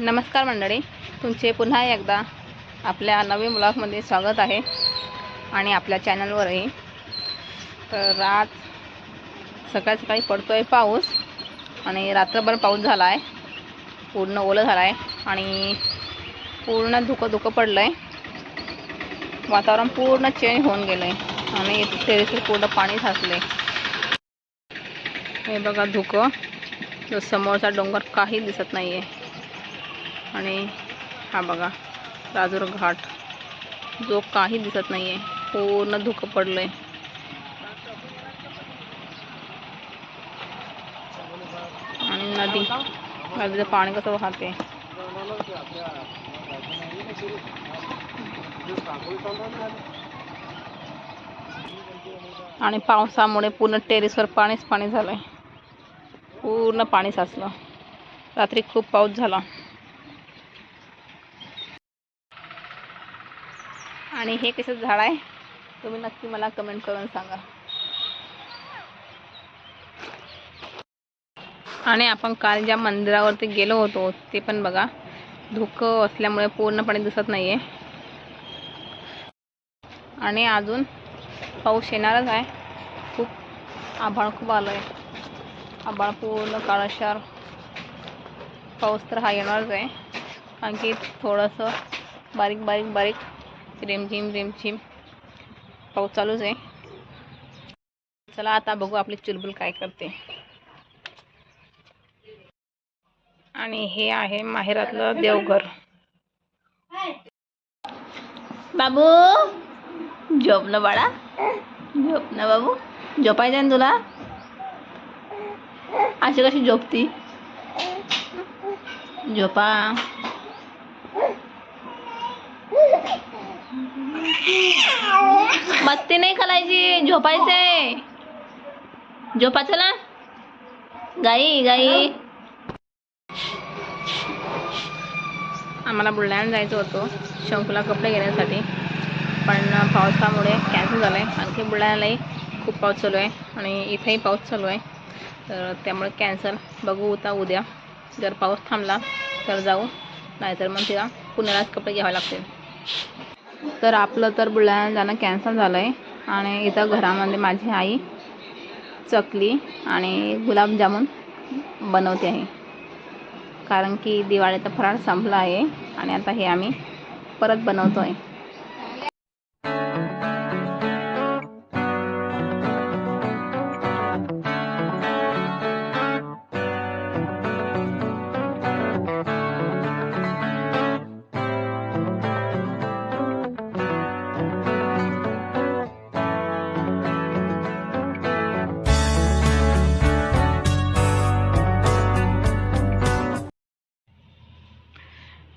नमस्कार मंडळी तुमचे पुन्हा एकदा आपल्या नवीन ब्लॉगमध्ये स्वागत आहे आणि आपल्या चॅनलवरही. तर आज सकाळी सकाळी पडतो आहे पाऊस आणि रात्रभर पाऊस झाला आहे पूर्ण ओलं झाला आहे आणि पूर्ण धुकं धुकं पडलं आहे वातावरण पूर्ण चेंज होऊन गेलं आहे आणि टेरेसवर पूर्ण पाणी साचलं आहे हे बघा धुकं समोरचा डोंगर काही दिसत नाही आहे आणि हा बघा राजूर घाट. जो काही दिसत नाही आहे पूर्ण धुकं पडलं आहे आणि नदी. नदीचं पाणी कसं वाहते? आणि पावसामुळे पूर्ण टेरेसवर पाणीच पाणी झालं आहे पूर्ण पाणी साचलं. रात्री खूप पाऊस झाला. आणि हे कसं झाड आहे तुम्ही नक्की मला कमेंट करून सांगा. आणि आपण काल ज्या मंदिरावरती गेलो होतो ते पण बघा धुकं असल्यामुळे पूर्णपणे दिसत नाही आहे आणि अजून पाऊस येणारच आहे. खूप आभाळ खूप आलं आहे आभाळ पूर्ण काळाशार. पाऊस तर हा येणारच आहे. कारण की थोडंसं बारीक बारीक बारीक रिमझिम रिमझिम पाऊस चालूच आहे. चला आता बघू आपली चुलबुल काय करते. आणि हे आहे माहेरातलं देवघर. बाबू झोप ना बाळा. झोप ना बाबू. झोपायचं ना तुला? अशी कशी झोपती? झोपा. मस्ती नाही करायची झोपायचंय. झोपा चला गाई गाई. आम्हाला बुलढाणा जायचं होतं शंकूला कपडे घेण्यासाठी. पण पावसामुळे कॅन्सल झालं आहे आणखी बुलढाण्यालाही खूप पाऊस चालू आहे आणि इथेही पाऊस चालू आहे. तर त्यामुळे कॅन्सल बघू होता उद्या. जर पाऊस थांबला तर जाऊ. नाहीतर मग तिला पुण्यालाच कपडे घ्यावे लागतील. तर आपलं तर बुलढाणा जाणं कॅन्सल झालं आहे आणि इथं घरामध्ये माझी आई चकली आणि गुलाबजामुन बनवते आहे. कारण की दिवाळीचा फराळ संपला आहे आणि आता हे आम्ही परत बनवतो आहे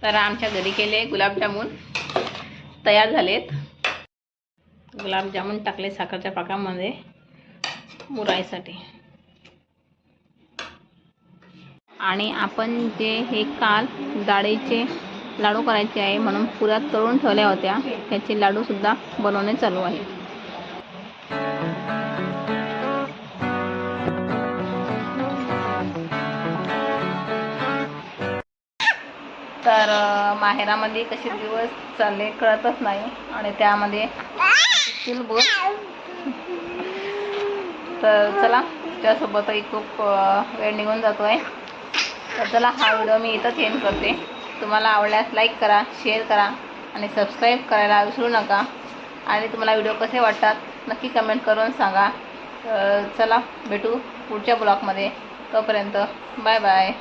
तर आमच्या घरी केले गुलाबजामून तयार झालेत. गुलाबजामुन टाकले साखरच्या पाकामध्ये मुरायसाठी आणि आपण जे हे काल डाळीचे लाडू करायचे आहे म्हणून पुऱ्यात तळून ठेवल्या होत्या. त्याचे लाडूसुद्धा बनवणे चालू आहे. तर माहेरामध्ये कसे दिवस चालले कळतच नाही आणि त्यामध्ये चुलबुल तर चला त्यासोबतही खूप वेळ निघून जातो आहे तर चला हा व्हिडिओ मी इथंच एंड करते. तुम्हाला आवडल्यास लाईक करा शेअर करा आणि सबस्क्राईब करायला विसरू नका. आणि तुम्हाला व्हिडिओ कसे वाटतात नक्की कमेंट करून सांगा. चला भेटू पुढच्या ब्लॉगमध्ये तोपर्यंत बाय बाय